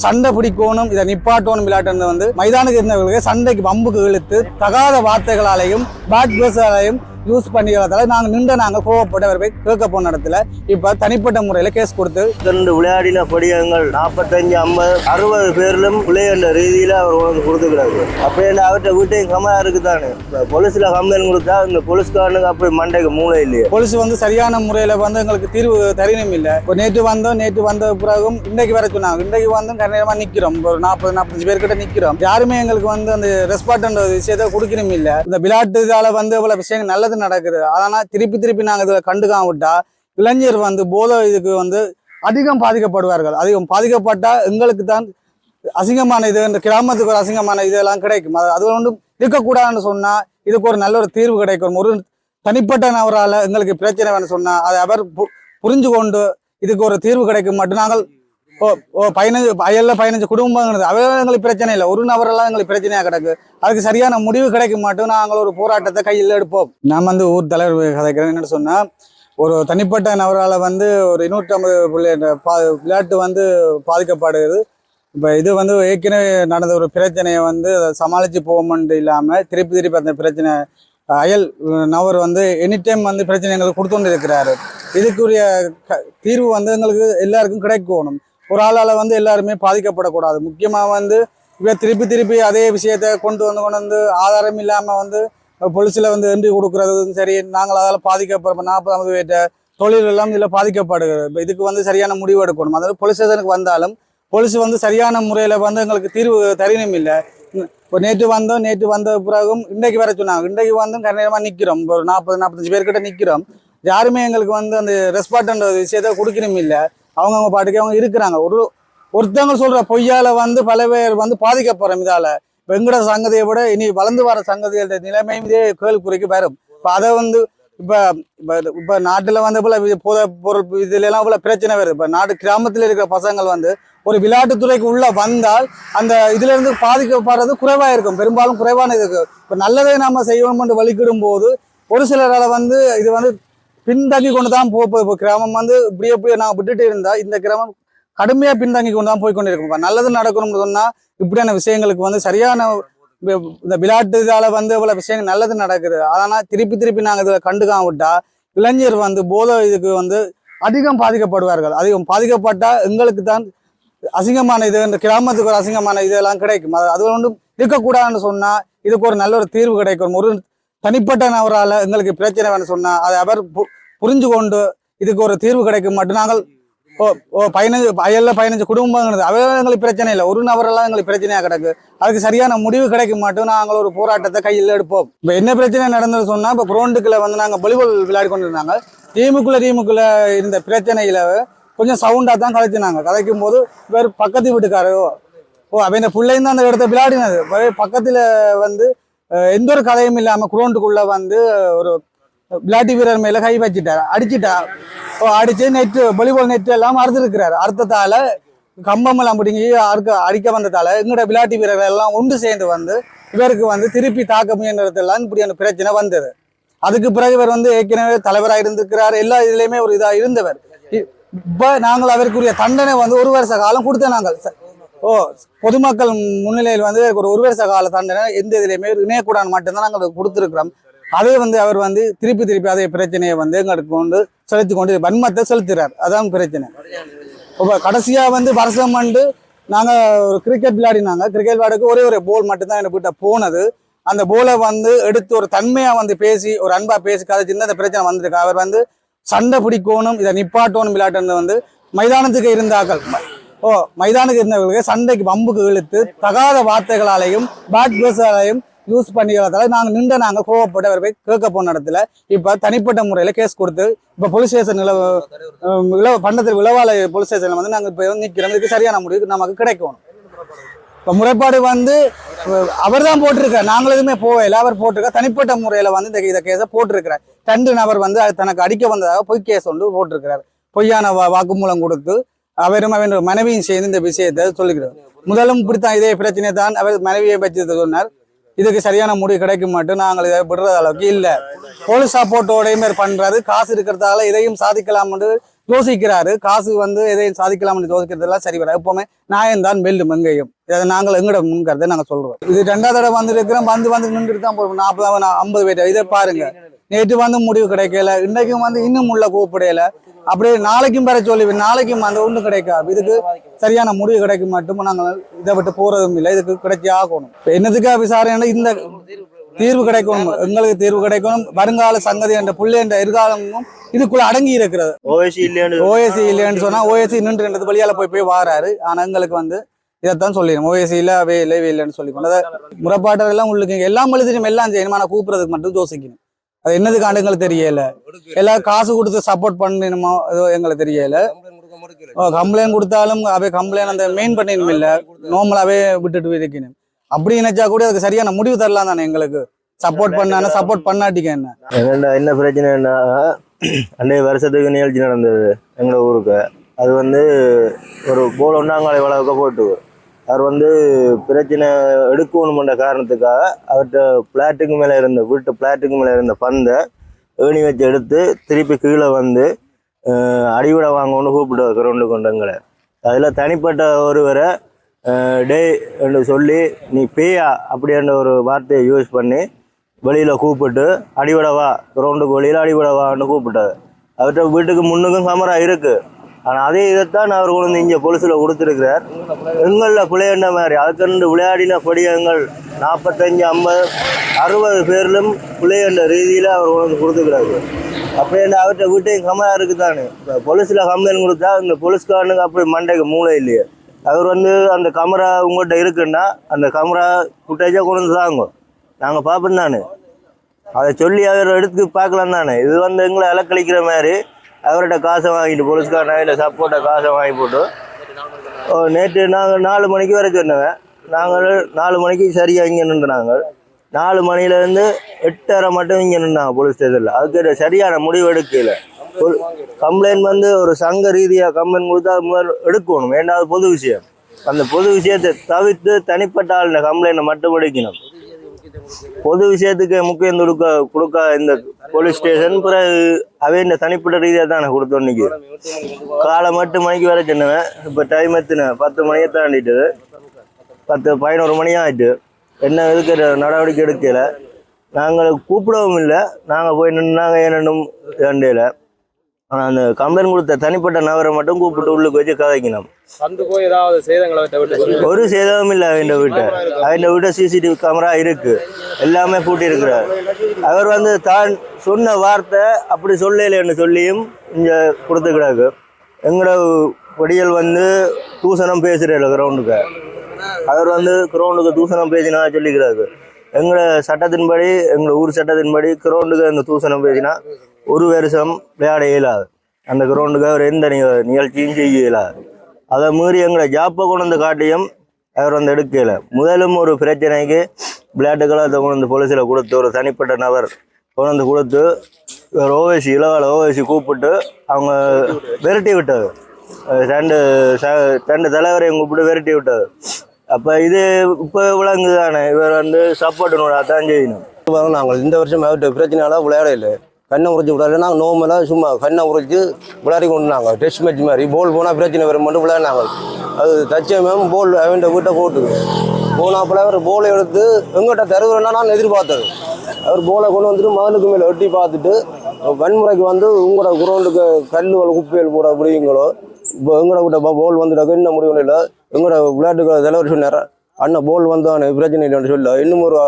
சண்டை பிடிக்கணும் இதை நிப்பாட்டணும் விளையாட்டு வந்து மைதானுக்கு இருந்தவர்களுக்கு சண்டைக்கு பம்புக்கு இழுத்து தகாத வார்த்தைகளாலையும் பேட் பேஸாலையும் யூஸ் பண்ணிக்கிறதால நாங்கள் நின்று நாங்கள் கோவப்பட்டு அவர் போய் கேட்க போன இடத்துல இப்போ தனிப்பட்ட முறையில் கேஸ் கொடுத்து ரெண்டு விளையாடின படியங்கள் நாற்பத்தஞ்சு ஐம்பது அறுபது பேர்லும் விளையாண்ட ரீதியில அவர் உனக்கு கொடுத்துக்கிறாரு. அப்ப என்ன அவர்கிட்ட வீட்டையும் கம்மியா இருக்குதானே? இப்ப போலீஸ்ல கம்ப்ளைண்ட் கொடுத்தா இந்த போலீஸ்காரனுக்கு அப்படி மண்டைக்கு மூளை இல்லையே. போலீஸ் வந்து சரியான முறையில் வந்து எங்களுக்கு தீர்வு தரணும் இல்லை. இப்போ நேற்று வந்தோம் நேற்று வந்த பிறகும் இன்றைக்கு வர சொன்னாங்க. இன்றைக்கு வந்து கண்டிப்பாக நிற்கிறோம் ஒரு நாற்பது நாற்பத்தஞ்சு பேர்கிட்ட நிற்கிறோம் யாருமே எங்களுக்கு வந்து அந்த ரெஸ்பாண்ட் விஷயத்தை கொடுக்கணும் இல்லை. இந்த விளையாட்டு இதால வந்து இவ்வளோ விஷயங்கள் நல்லது நடக்குது. அதனால் திருப்பி திருப்பி நாங்கள் இதை கண்டுக்காம விட்டா இளைஞர் வந்து போதை இதுக்கு வந்து அதிகம் பாதிக்கப்படுவார்கள். அதிகம் பாதிக்கப்பட்டா எங்களுக்கு தான் அசிங்கமான இது இந்த கிராமத்துக்கு ஒரு அசிங்கமான இதெல்லாம் கிடைக்கும். அது அது ஒன்றும் இருக்கக்கூடாதுன்னு சொன்னா இதுக்கு ஒரு நல்ல ஒரு தீர்வு கிடைக்கும். ஒரு தனிப்பட்ட நபரால எங்களுக்கு பிரச்சனை வேணும் சொன்னா அதை அவர் புரிஞ்சு கொண்டு இதுக்கு ஒரு தீர்வு கிடைக்கும். மட்டும் நாங்கள் ஓ ஓ பதினஞ்சு அயல்ல பதினஞ்சு குடும்பங்கிறது. அவ எங்களுக்கு பிரச்சனை இல்லை. ஒரு நபரெல்லாம் எங்களுக்கு பிரச்சனையாக கிடக்கு. அதுக்கு சரியான முடிவு கிடைக்க மாட்டோம். நாங்கள் ஒரு போராட்டத்தை கையில் எடுப்போம். நான் வந்து ஊர் தலைவர் கதைக்கிறேன். என்னன்னு சொன்னால் ஒரு தனிப்பட்ட நபரால் வந்து ஒரு இருநூற்றம்பது பிள்ளை பா விளையாட்டு வந்து பாதிக்கப்படுகிறது. இப்போ இது வந்து ஏற்கனவே நடந்த ஒரு பிரச்சனையை வந்து அதை சமாளித்து போவோம்னு இல்லாமல் திருப்பி திருப்பி அந்த பிரச்சனை அயல் நபர் வந்து எனி டைம் வந்து பிரச்சனை எங்களுக்கு கொடுத்துட்டு இருக்கிறாரு. இதுக்குரிய க- தீர்வு வந்து எங்களுக்கு எல்லாருக்கும் கிடைக்கணும். ஒரு ஆளால் வந்து எல்லாருமே பாதிக்கப்படக்கூடாது. முக்கியமாக வந்து இப்போ திருப்பி திருப்பி அதே விஷயத்த கொண்டு வந்து கொண்டு வந்து ஆதாரம் இல்லாமல் வந்து பொலிசில் வந்து என்ட்ரி கொடுக்குறதும் சரி நாங்கள் அதால் பாதிக்கப்படுறோம் நாற்பது ஐம்பது பேர்ட்ட தொழில் எல்லாம் இதில் பாதிக்கப்படுகிறது. இப்போ இதுக்கு வந்து சரியான முடிவு எடுக்கணும். அதாவது போலீஸ் ஸ்டேஷனுக்கு வந்தாலும் போலீஸ் வந்து சரியான முறையில் வந்து எங்களுக்கு தீர்வு தரணும் இல்லை. இப்போ நேற்று வந்தோம் நேற்று வந்த பிறகும் இன்றைக்கு வர சொன்னாங்க. இன்றைக்கு வந்தும் கண்டிப்பாக நிற்கிறோம் ஒரு நாற்பது நாற்பத்தஞ்சு பேர்கிட்ட நிற்கிறோம் யாருமே எங்களுக்கு வந்து அந்த ரெஸ்பாண்ட் விஷயத்த கொடுக்கணும் இல்லை. அவங்கவுங்க பாட்டுக்கு அவங்க இருக்கிறாங்க. ஒரு ஒருத்தவங்க சொல்ற பொய்யால வந்து பல பேர் வந்து பாதிக்கப்படுறோம் இதால. வெங்கட சங்கதியை விட இனி வளர்ந்து வர சங்கதிகளோட நிலைமையும் இதே கேள்விக்குறைக்கு வரும். இப்போ அதை வந்து இப்போ இப்போ இப்போ நாட்டில் வந்து போல போத பொருள் இதுலலாம் இவ்வளோ பிரச்சனை வருது. இப்போ நாட்டு கிராமத்தில் இருக்கிற பசங்கள் வந்து ஒரு விளையாட்டுத்துறைக்கு உள்ளே வந்தால் அந்த இதுலேருந்து பாதிக்கப்படுறது குறைவாக இருக்கும் பெரும்பாலும் குறைவான இதுக்கு. இப்போ நல்லதை நம்ம செய்வோம் என்று வலிக்கிடும் போது ஒரு சிலரால் வந்து இது வந்து பின்தங்கி கொண்டு தான் போ இப்போ கிராமம் வந்து இப்படியே இப்படியே நான் விட்டுட்டு இருந்தா இந்த கிராமம் கடுமையா பின்தங்கி கொண்டு தான் போய் கொண்டு இருக்கும் நல்லது நடக்கணும்னு சொன்னா இப்படியான விஷயங்களுக்கு வந்து சரியான இந்த விளையாட்டு இதால் வந்து இவ்வளவு விஷயங்கள் நல்லது நடக்குது. ஆனால் திருப்பி திருப்பி நாங்கள் இதில் கண்டுக்காம விட்டா இளைஞர் வந்து போதை இதுக்கு வந்து அதிகம் பாதிக்கப்படுவார்கள். அதிகம் பாதிக்கப்பட்டா எங்களுக்கு தான் அசிங்கமான இது இந்த கிராமத்துக்கு ஒரு அசிங்கமான இதெல்லாம் கிடைக்கும். அது அது ஒன்றும் இருக்கக்கூடாதுன்னு சொன்னா இதுக்கு ஒரு நல்ல ஒரு தீர்வு கிடைக்கும். ஒரு தனிப்பட்ட நபரால் எங்களுக்கு பிரச்சனை வேணும்னு சொன்னா அதை அவர் புரிஞ்சு கொண்டு இதுக்கு ஒரு தீர்வு கிடைக்கும் மட்டும். நாங்கள் ஓ ஓ பதினஞ்சு அயல்ல பதினஞ்சு குடும்பங்கிறது அவையெல்லாம் எங்களுக்கு பிரச்சனை இல்லை. ஒரு நபரெல்லாம் எங்களுக்கு பிரச்சனையாக கிடக்கு. அதுக்கு சரியான முடிவு கிடைக்க மாட்டோம் நாங்கள் ஒரு போராட்டத்தை கையில் எடுப்போம். இப்போ என்ன பிரச்சனை நடந்தது சொன்னால் இப்போ குரோண்டுக்குள்ள வந்து நாங்கள் பொலிபால் விளையாடி கொண்டு இருந்தாங்க டீமுக்குள்ள டீமுக்குள்ள இருந்த பிரச்சனையில கொஞ்சம் சவுண்டாக தான் கலைச்சினாங்க. கலைக்கும் போது வேறு பக்கத்து வீட்டுக்காரோ ஓ அப்போ இந்த பிள்ளைங்க தான் அந்த இடத்த விளையாடினது. பக்கத்தில் வந்து எந்த ஒரு கதையும் இல்லாமல் குரோண்டுக்குள்ள வந்து ஒரு விளையாட்டு வீரர் மேல கை வச்சிட்டாரு. அடிச்சிட்டா. ஓ அடிச்சு நெட்டு வாலிபால் நெற்று எல்லாம் அறுத்துருக்கிறாரு அறுத்ததால கம்பமெல்லாம் பிடிங்கி அறுக்க அடிக்க வந்ததால எங்களோட விளையாட்டு வீரர்கள் எல்லாம் ஒன்று சேர்ந்து வந்து இவருக்கு வந்து திருப்பி தாக்க முயன்றதெல்லாம் இப்படியான பிரச்சனை வந்தது. அதுக்கு பிறகு இவர் வந்து ஏற்கனவே தலைவராக இருந்திருக்கிறார். எல்லா இதுலயுமே ஒரு இதா இருந்தவர். இ- இப்ப நாங்கள் அவருக்குரிய தண்டனை வந்து ஒரு வருஷ காலம் கொடுத்த நாங்கள். ஓ பொதுமக்கள் முன்னிலையில் வந்து ஒரு ஒரு வருஷ கால தண்டனை எந்த இதுலையுமே இணையக்கூடாது மட்டும்தான் நாங்கள் கொடுத்துருக்கிறோம். அதே வந்து அவர் வந்து திருப்பி திருப்பி அதே பிரச்சனையை வந்து எங்களுக்கு கொண்டு செலுத்தி கொண்டு வன்மத்தை செலுத்துறார். அதான் பிரச்சனை. இப்போ கடைசியாக வந்து வருஷம் வந்து நாங்கள் ஒரு கிரிக்கெட் விளையாடினாங்க கிரிக்கெட் விளையாடுக்கு ஒரே ஒரு போல் மட்டும்தான் எனக்கு கிட்ட போனது. அந்த போலை வந்து எடுத்து ஒரு தன்மையாக வந்து பேசி ஒரு அன்பாக பேசி கதை சின்ன அந்த பிரச்சனை வந்திருக்கு. அவர் வந்து சண்டை பிடிக்கணும் இதை நிப்பாட்டணும் விளையாட்டு வந்து மைதானத்துக்கு இருந்தாக்கள் ஓ மைதானத்துக்கு இருந்தவர்களுக்கு சண்டைக்கு பம்புக்கு இழுத்து தகாத வார்த்தைகளாலையும் பேட் பேஸாலையும் யூஸ் பண்ணிக்கிறதால நாங்கள் நின்று நாங்கள் கோவப்பட்டு அவர் போய் கேட்க போன இடத்துல இப்போ தனிப்பட்ட முறையில் கேஸ் கொடுத்து இப்போ போலீஸ் ஸ்டேஷன் இளவ இளவ பண்டத்தில் விளவாலை போலீஸ் ஸ்டேஷனில் வந்து நாங்கள் இப்போ நிற்கிறோம் இதுக்கு சரியான முடிவு நமக்கு கிடைக்கும் இப்போ முறைப்பாடு வந்து அவர் தான் போட்டிருக்கார். நாங்கள் எதுவுமே போகல அவர் போட்டிருக்கார். தனிப்பட்ட முறையில் வந்து இந்த இதை கேஸை போட்டிருக்கிறார். தண்டு நபர் வந்து அது தனக்கு அடிக்க வந்ததாக பொய் கேஸ் ஒன்று போட்டிருக்கிறார். பொய்யான வா- வாக்குமூலம் கொடுத்து அவரும் அவன் மனைவியும் சேர்ந்து இந்த விஷயத்தை சொல்லுகிறார். முதலும் இப்படித்தான் இதே பிரச்சனை தான் அவர் மனைவியை பற்றி சொன்னார். இதுக்கு சரியான முடிவு கிடைக்க மாட்டோம் நாங்கள் இதை விடுறது அளவுக்கு இல்லை. போலீஸ் சப்போர்ட்டோடையுமே மாதிரி பண்றாரு. காசு இருக்கிறதால இதையும் சாதிக்கலாம் என்று யோசிக்கிறாரு. காசு வந்து எதையும் சாதிக்கலாம்னு யோசிக்கிறதெல்லாம் சரி வர எப்பவுமே நியாயம் தான் வெல்லும் எங்கேயும். இதை நாங்கள் எங்கட முன்கிறத நாங்கள் சொல்றோம். இது ரெண்டாவது தடவை வந்து இருக்கிறோம் வந்து வந்து நின்றுட்டு தான் போறோம். நாற்பது ஐம்பது பேர். இதை பாருங்க. நேற்று வந்து முடிவு கிடைக்கல இன்னைக்கும் வந்து இன்னும் உள்ள கூப்பிடையில அப்படியே நாளைக்கும் பெற சொல்லி நாளைக்கும் அந்த ஒன்றும் கிடைக்காது. இதுக்கு சரியான முடிவு கிடைக்கும் மட்டும். நாங்கள் இதை விட்டு போறதும் இல்லை. இதுக்கு கிடைச்சி ஆகணும். இப்ப என்னதுக்காக விசாரணை இந்த தீர்வு கிடைக்கணும். எங்களுக்கு தீர்வு கிடைக்கணும். வருங்கால சங்கதி என்ற புள்ளி என்ற எதிர்காலமும் இதுக்குள்ள அடங்கி இருக்கிறது. ஓஎஸ்சி இல்லைன்னு ஓஎஸ்சி இல்லைன்னு சொன்னா ஓஎஸ்சி நின்று வெளியால போய் போய் வாராரு. ஆனா எங்களுக்கு வந்து இதைத்தான் சொல்லிடும் ஓஎஸ்சி இல்ல அவே இல்லை இவே இல்லைன்னு சொல்லி கொண்டு அதை முறைப்பாட்டர் எல்லாம் உள்ளுக்கு எல்லாம் எழுதிடும். எல்லாம் செய்யணும். ஆனா கூப்பிடுறதுக்கு மட்டும் யோசிக்கணும். அது என்னதுக்கு எங்களுக்கு தெரியல. எல்லாம் காசு கொடுத்து சப்போர்ட் பண்ணணுமோ ஏதோ எங்களுக்கு தெரியல. கம்ப்ளைண்ட் கொடுத்தாலும் அவை கம்ப்ளைண்ட் அந்த மெயின் பண்ணிடணும் இல்லை. நார்மலாகவே விட்டுட்டு இருக்கணும். அப்படி நினைச்சா கூட அதுக்கு சரியான முடிவு தரலாம் தானே எங்களுக்கு. சப்போர்ட் பண்ணானே சப்போர்ட் பண்ணாட்டிக்க என்ன? என்னடா என்ன பிரச்சனைன்னா அன்றைய வருஷத்துக்கு நிகழ்ச்சி நடந்தது எங்களோட ஊருக்கு. அது வந்து ஒரு போல் ஒன்றாங்காலை வளர்க்க போட்டு அவர் வந்து பிரச்சனை எடுக்கணுமென்ற காரணத்துக்காக அவர்கிட்ட பிளாட்டுக்கு மேலே இருந்த வீட்டு பிளாட்டுக்கு மேலே இருந்த பந்தை ஏணி வச்சு எடுத்து திருப்பி கீழே வந்து அடிவிட வாங்கணும்னு கூப்பிட்டு கிரவுண்டு கொண்டங்களை. அதில் தனிப்பட்ட ஒருவரை டே டேய் என்று சொல்லி நீ பேயா? அப்படின்ற ஒரு வார்த்தையை யூஸ் பண்ணி வெளியில் கூப்பிட்டு அடிவிடவா கிரவுண்டுக்கு வெளியில் அடிவிடவான்னு கூப்பிட்டாரு. அவர்கிட்ட வீட்டுக்கு முன்னுக்கும் கேமரா இருக்குது ஆனால் அதே இதைத்தான் அவர் கொண்டு வந்து இங்கே பொலிசில் கொடுத்துருக்கிறார். எங்களில் பிள்ளையண்ட மாதிரி? அதுக்கண்டு விளையாடின படியங்கள் நாற்பத்தஞ்சு ஐம்பது அறுபது பேர்லும் பிள்ளையண்ட ரீதியில் அவர் கொண்டு வந்து கொடுத்துக்கிறாரு அப்படியே அவர்கிட்ட வீட்டையும் கம்மியாக இருக்குதானே? இப்போ பொலிஸில் கம்ப்ளைண்ட் கொடுத்தா இந்த போலீஸ்காரனுக்கு அப்படி மண்டைக்கு மூளை இல்லையே. அவர் வந்து அந்த கமரா உங்கள்கிட்ட இருக்குன்னா அந்த கமரா ஃபுட்டேஜாக கொண்டு வந்து தாங்க நாங்கள் பார்ப்போம் தானே. அதை சொல்லி அவர் எடுத்து பார்க்கலாம் தானே. இது வந்து எங்களை இலக்களிக்கிற மாதிரி அவர்கிட்ட காசை வாங்கிட்டு போலீஸ்காரனா இல்லை சப்போர்ட்டை காசை வாங்கி போட்டு ஓ, நேற்று நாங்கள் நாலு மணிக்கு வர சொன்னவங்க நாங்கள் நாலு மணிக்கு சரியாக இங்கே நின்று நாங்கள் நாலு மணிலேருந்து எட்டரை மட்டும் இங்கே நின்றாங்க போலீஸ் ஸ்டேஷனில் அதுக்கு சரியான முடிவு எடுக்கல. கம்ப்ளைண்ட் வந்து ஒரு சங்க ரீதியாக கம்ப்ளைண்ட் கொடுத்தா அது முதல் எடுக்கணும். ஏன்னா அது பொது விஷயம். அந்த பொது விஷயத்தை தவிர்த்து தனிப்பட்ட ஆளுடைய கம்ப்ளைண்ட்டை மட்டும் எடுக்கணும். பொது விஷயத்துக்கு முக்கியம் கொடுக்க கொடுக்க இந்த போலீஸ் ஸ்டேஷன் பிறகு அவை இந்த தனிப்பட்ட ரீதியாக தான் நான் கொடுத்தோம் இன்னைக்கு. காலை மட்டும் மணிக்கு வேலை சென்னுவேன். இப்போ டைம் எத்தினேன் பத்து மணியை தாண்டிட்டு பத்து பதினோரு மணி ஆயிட்டு. என்ன இதுக்கு நடவடிக்கை எடுக்கல? நாங்கள் கூப்பிடவும் இல்லை. நாங்கள் போய் நின்னாங்க என்னென்னும் வேண்டையில் ஆனால் அந்த கம்ப்ளைண்ட் கொடுத்த தனிப்பட்ட நபரை மட்டும் கூப்பிட்டு உள்ளுக்கு வச்சு கதைக்கணும் வந்து போய் ஏதாவது சேதங்களை விட்ட விட்டு சொல்லி. ஒரு சேதமும் இல்லை அவன் வீட்டை. அவன் வீட்டை சிசிடிவி கேமரா இருக்கு. எல்லாமே பூட்டி இருக்கிறார் அவர் வந்து தான் சொன்ன வார்த்தை அப்படி சொல்லலைன்னு சொல்லியும் இங்கே கொடுத்துக்கிறாரு எங்களோட பொடியல் வந்து தூசணம் பேசுகிறார் கிரவுண்டுக்கு அவர் வந்து கிரவுண்டுக்கு தூசணம் பேசினா சொல்லிக்கிறாரு. எங்களோட சட்டத்தின்படி எங்களோட ஊர் சட்டத்தின்படி கிரவுண்டுக்கு அந்த தூசணம் பேசினா ஒரு வருஷம் விளையாட இயலாது. அந்த கிரவுண்டுக்கு அவர் எந்த நிகழ்ச்சியும் செய்ய இயலாது. அதை மீறி எங்களை ஜாப்பை கொண்டு வந்து காட்டியும் அவர் வந்து எடுக்கல. முதலும் ஒரு பிரச்சனைக்கு விளையாட்டுக்களை அதை கொண்டு வந்து போலீஸில் கொடுத்து ஒரு தனிப்பட்ட நபர் கொண்டு வந்து கொடுத்து இவர் ஓவேசி இளவால ஓவேசி கூப்பிட்டு அவங்க விரட்டி விட்டது. ரெண்டு ச ரெண்டு தலைவரையும் கூப்பிட்டு விரட்டி விட்டது. அப்போ இது இப்போ விளங்கு தானே இவர் வந்து சப்போர்ட் தான் செய்யணும். நாங்கள் இந்த வருஷம் அவர்கிட்ட பிரச்சனையால விளையாட இல்லை கண்ணை உரைச்சி விடாது நோமெல்லாம் சும்மா கண்ணை உரைச்சி விளையாடி கொண்டு டெஸ்ட் மேட்ச் மாதிரி. போல் போனால் பிரச்சனை வரும் மட்டும் விளையாடினாங்க. அது தச்சமயம் போல் அவன் வீட்டை போட்டு. போனாப்பில் அவர் போலை எடுத்து எங்கிட்ட தருகிறேன்னா நான் எதிர்பார்த்தது. அவர் போலை கொண்டு வந்துட்டு மகனுக்கு மேலே வெட்டி பார்த்துட்டு வன்முறைக்கு வந்து உங்களோட குரௌண்டுக்கு கல்லுகள் குப்பைகள் போட முடியுங்களோ இப்போ எங்களோட விட்ட போல் வந்துட்டாக்க இன்னும் முடிவு இல்லை எங்களோட விளையாட்டுக்கு தலைவர் சொன்னார்? அண்ணன் போல் வந்தானே பிரச்சனை இல்லைன்னு சொல்ல. இன்னும் ஒரு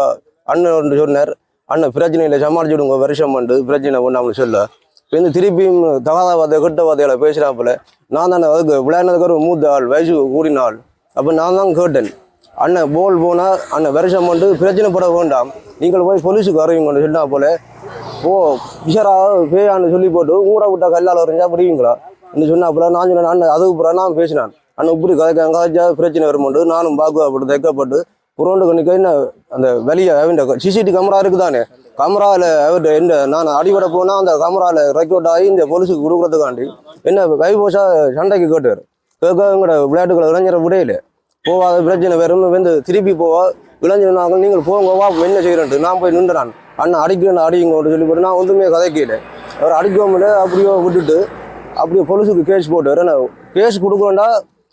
அண்ணன் ஒன்று சொன்னார். அண்ணன் பிரச்சனையில சமாளிச்சு விடுங்க வருஷம் பண்ணு பிரச்சனை ஒன்று சொல்ல. இப்போ இந்த திருப்பியும் தகாத வார்த்தை கெட்ட வார்த்தைகளை பேசுகிறாப்புல நான் தானே அதுக்கு விளையாடுறதுக்கு ஒரு மூத்த ஆள் வயசு கூடின ஆள் அப்போ நான் தான் கேட்டேன். அண்ணன் போல் போனால் அண்ணன் வருஷம் பிரச்சனை பட வேண்டாம். நீங்கள் போய் போலீஸுக்கு அறிவிங்கன்னு சொன்னா போல ஓ விஷரா பேயான்னு சொல்லி போட்டு ஊரை விட்டா கல்லால் வரைஞ்சா புரியுங்களா? என்று சொன்னாப்புல. நான் சொன்னேன் அண்ணன் அதுக்கு பிறகு நான் பேசினான். அண்ணன் இப்படி கதைக்க கதைச்சா பிரச்சனை வரும் நானும் பாக்குவாப்பட்டு தைக்கப்பட்டு புரோண்டு நிற்க என்ன அந்த வெளியே அவன் சிசிடி கேமரா இருக்குதானே? கேமராவில் அவர்கிட்ட என்ன நான் அடிபட போனால் அந்த கேமராவில் ரெக்கார்ட் ஆகி இந்த போலீஸுக்கு கொடுக்குறதுக்காண்டி என்ன கைபோஷா சண்டைக்கு கேட்டுவார் கேட்க எங்களோட விளையாட்டுகளை இளைஞரை விடையில. போவாத பிரச்சனை வெறும் வந்து திருப்பி போவா. இளைஞர் நாங்கள் நீங்கள் போங்க வா என்ன செய்கிறேன்ட்டு நான் போய் நின்றுறான். அண்ணன் அடிக்கிறேன் அடிங்கன்னு சொல்லி போட்டு நான் ஒன்றுமே கதைக்கல. அவர் அடிக்கவும் இல்லை அப்படியோ விட்டுட்டு அப்படியே போலீஸுக்கு கேஸ் போட்டு ஏன்னா கேஸ் கொடுக்குறோண்டா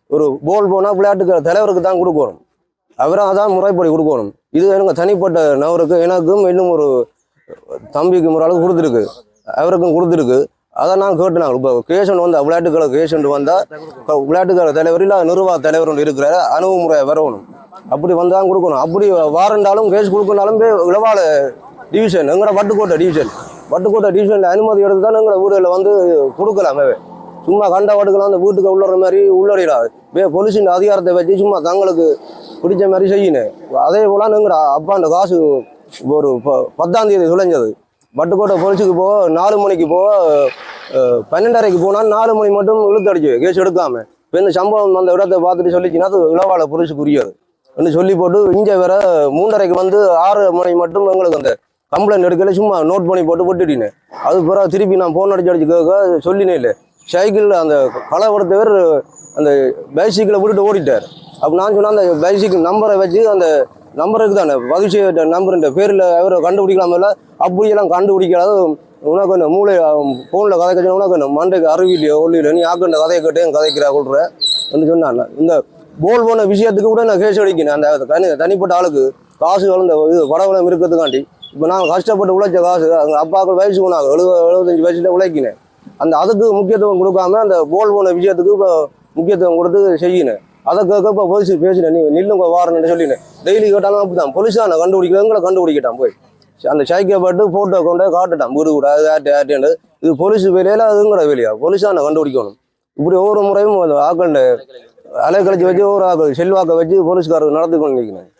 ஒரு போல் போனால் விளையாட்டுக்கு தலைவருக்கு தான் கொடுக்குறோம் அவரை அதான் முறைப்படி கொடுக்கணும் இது எனக்கு தனிப்பட்ட நபருக்கு எனக்கும் இன்னும் ஒரு தம்பிக்கு ஒரு அளவுக்கு கொடுத்துருக்கு. அவருக்கும் கொடுத்துருக்கு. அதை நான் கேட்டேன். இப்போ கேஷன் வந்து விளையாட்டுக்களை கேஷன் வந்தால் விளையாட்டுக்கள தலைவர் இல்லை நிர்வாக தலைவர் ஒன்று இருக்கிற அணுகுமுறை வரணும். அப்படி வந்தால் கொடுக்கணும். அப்படி வாரண்டாலும் கேஸ் கொடுக்கணுனாலும் போய் இளவால டிவிஷன் எங்களோட வட்டுக்கோட்டை டிவிஷன் வட்டுக்கோட்டை டிவிஷனில் அனுமதி எடுத்து தான் எங்களை வீடுகளில் வந்து கொடுக்கலாமே சும்மா கண்டபாட்டுக்கெல்லாம் அந்த வீட்டுக்கு உள்ளற மாதிரி உள்ளடிடாது வே போலீஸின் அதிகாரத்தை வச்சு சும்மா தங்களுக்கு பிடிச்ச மாதிரி செய்யணும் அதே போல எங்கட அப்பாண்ட காசு ஒரு ப- பத்தாம் தேதி துளைஞ்சது பட்டுக்கோட்டை போலீஸுக்கு போக நாலு மணிக்கு போக பன்னெண்டரைக்கு போனால் நாலு மணி மட்டும் இழுத்தடிச்சு கேஸ் எடுக்காம. இப்போ இந்த சம்பவம் அந்த இடத்தை பார்த்துட்டு சொல்லிச்சுன்னா அது இளவால புரிசுக்குரியது என்று சொல்லி போட்டு இங்கே வேற மூன்றரைக்கு வந்து ஆறு மணி மட்டும் எங்களுக்கு அந்த கம்ப்ளைண்ட் எடுக்கல சும்மா நோட் பண்ணி போட்டு விட்டுட்டினேன் அது பிறகு திருப்பி நான் ஃபோன் அடிச்சு அடிச்சு கேட்க சொல்லினே இல்லை. சைக்கிள் அந்த களை ஒருத்தவர் அந்த பைசிக்கில் விட்டுட்டு ஓடிட்டார். அப்போ நான் சொன்னேன் அந்த பைசிக்கிள் நம்பரை வச்சு அந்த நம்பருக்கு தானே வகிச்சு நம்பருன்ற பேரில் அவரை கண்டுபிடிக்கலாமல்ல அப்படியெல்லாம் கண்டுபிடிக்காத உனக்கு என்ன மூளை ஃபோனில் கதை கட்சி உனக்கு என்ன மண்டைக்கு அறிவிலையோ ஒல்லியில நீ ஆக்குன்ற கதையை கேட்டு என் கதைக்கிறா கொள்கிற என்று சொன்னான். இந்த போல் போன விஷயத்துக்கு கூட நான் கேஸ் அடிக்கிறேன் அந்த தனி தனிப்பட்ட ஆளுக்கு காசு வளர்ந்த இது படவளம் இருக்கிறதுக்காண்டி இப்போ நான் கஷ்டப்பட்டு உழைச்ச காசு அங்கே அப்பாக்கள் வயசு போனாங்க எழுபது எழுபத்தஞ்சு வயசுல உழைக்கினேன். அந்த அதுக்கு முக்கியத்துவம் கொடுக்காம அந்த போல் போன விஷயத்துக்கு இப்போ முக்கியத்துவம் கொடுத்து செய்யினேன் அதை கேட்க இப்போ போலீஸ் பேசினேன் நீ நில்லுங்க வாரணுன்னு சொல்லினேன் டெய்லி கேட்டாலும் அப்படிதான் போலீஸ் தான் கண்டுபிடிக்கிறவங்களை கண்டுபிடிக்கிட்டான் போய். அந்த சைக்கப்பட்டு போட்டோ கொண்டு காட்டுட்டான். வீடு கூட அது ஆட்டு இது போலீஸ் வேலையில அதுங்கிற வேலையா? போலீஸ் கண்டுபிடிக்கணும். இப்படி ஒவ்வொரு முறையும் ஆக்கண்டு அலை அலைக்கழிச்சு வச்சு ஒரு ஆக்கள் செல்வாக்கை வச்சு போலீஸ்காரர் நடந்து கொண்டு நிற்கிறேன்